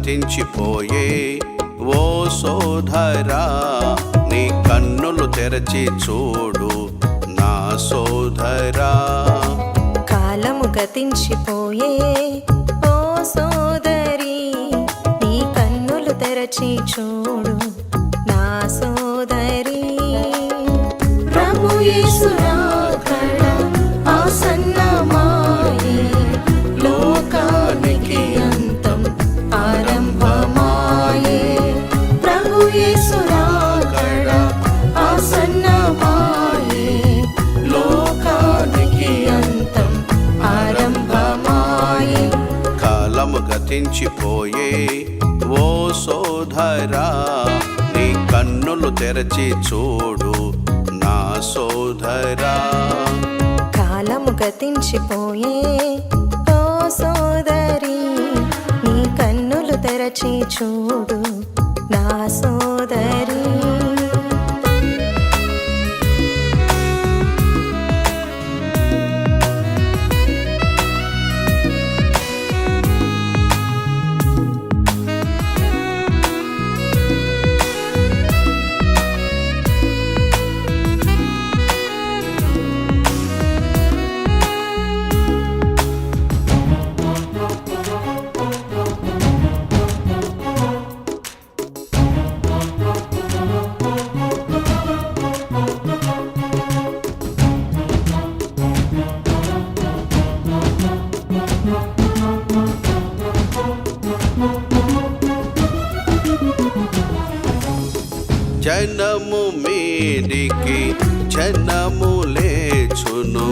పతించిపోయే ఓ సోదరా నీ కన్నులు తెరచి చూడు నా సోదరా. కాలము గతించిపోయే ఓ సోదరి నీ కన్నులు తెరచి చూడు కాలము ఓ సోదరా నీ కన్నులు తెరచి చూడు నా సోదరా. కాలము గతించిపోయే ఓ సోదరి నీ కన్నులు తెరచి చూడు నా సోదరి. ఇంటికి జనము లేచును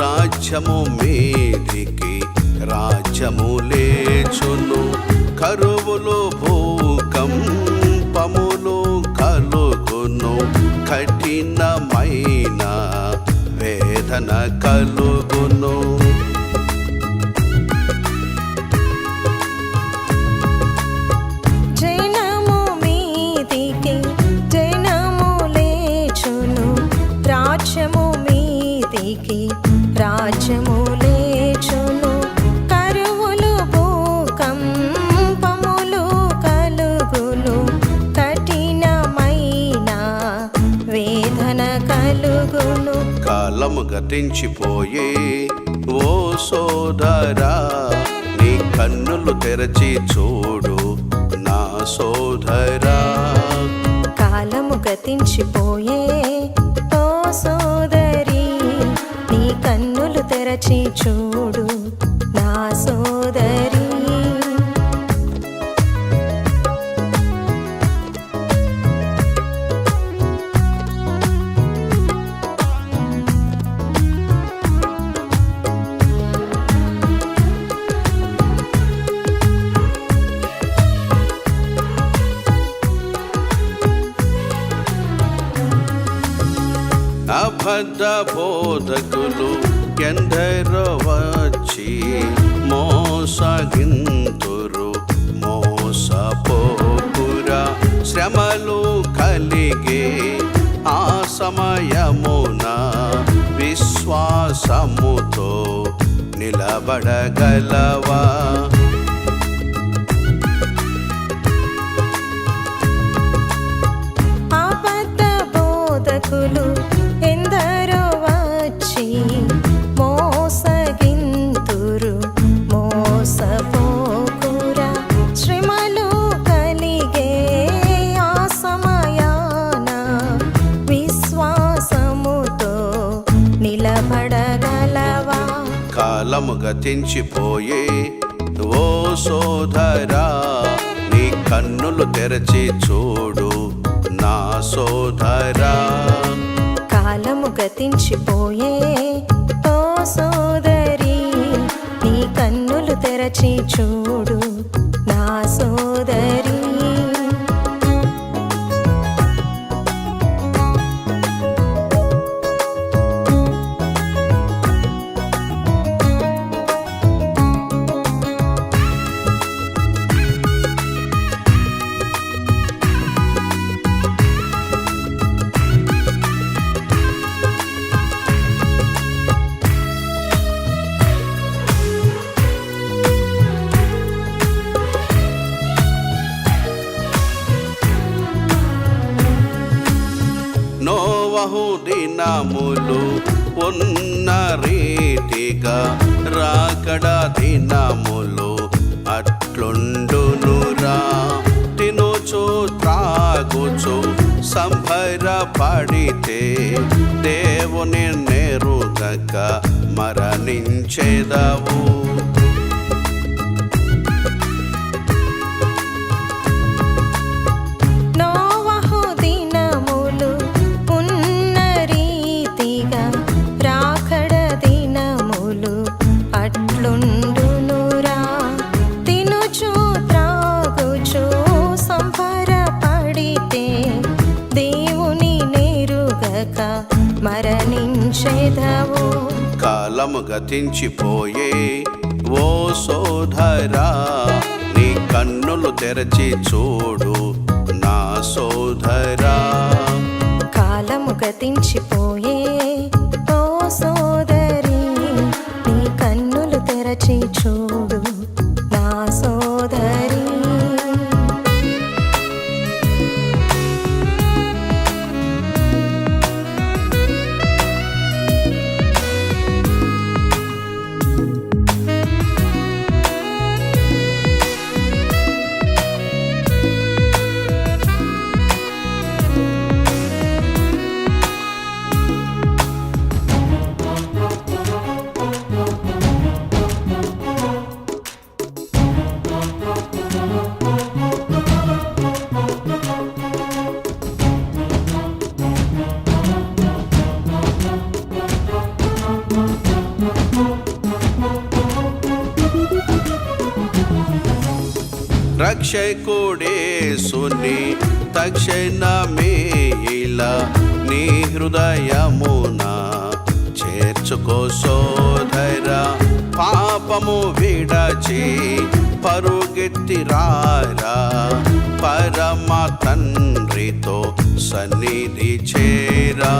రాజ్యము మీదికి రాజ్యము లేచును. కరువులు భూకంపములు కలుగును కఠినమైన వేదన కలుగును. కాలము ఓ సోదరా నీ కన్నులు తెరచి చూడు నా సోదరా. కాలము గతించిపోయే ఓ సోదరి నీ కన్నులు తెరచి చూడు నా సోదరి. అబద్ధ బోధకులు ఎందరో వచ్చి మోసగింతురు? మోసపోకురా శ్రమలు కలిగే ఆ సమయమున విశ్వాసముతో నిలబడగలవా? కాలము గతించిపోయే ఓ సోదరా నీ కన్నులు తెరచి చూడు నా సోదరా. కాలము గతించిపోయే ఓ సోదరి నీ కన్నులు తెరచి చూడు నా సోదరి దినములు ఉన్న రీతిగా రాకడ దినములు అట్లుండునురా తినుచు త్రాగుచు సంభరపడితే దేవుని నేరుగక మరణించేదవు. మరణించెదవు. కాలము గతించిపోయే ఓ సోదరా నీ కన్నులు తెరచి చూడు నా సోదరా. కాలము గతించిపోయే రక్షకుడేసుని తక్షణమే ఇలా నీ హృదయమున చేర్చుకో సోదర పాపము విడచి పరుగెత్తిరారా పరమ తండ్రితో సన్నిధి చేరా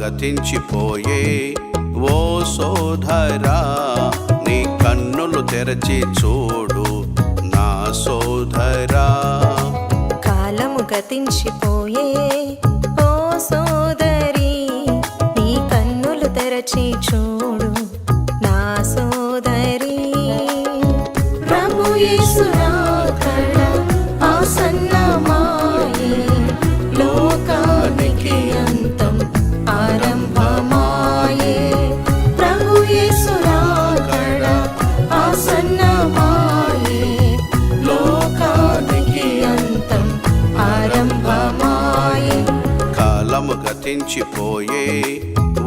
గతించిపోయే. ఓ సోదరా నీ కన్నులు తెరచి చూడు నా సోదరా. కాలము గతించిపోయే. ఓ సోదరి నీ కన్నులు తెరచి చూడు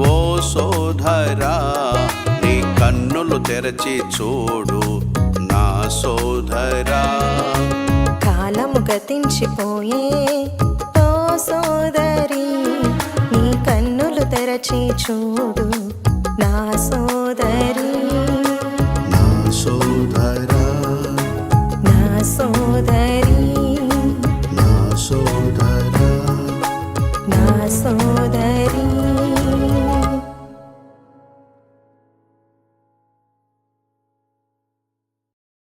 ఓ సోదరా నీ కన్నులు తెరచి చూడు నా సోదరా. కాలము గతించిపోయే ఓ సోదరి నీ కన్నులు తెరచి చూడు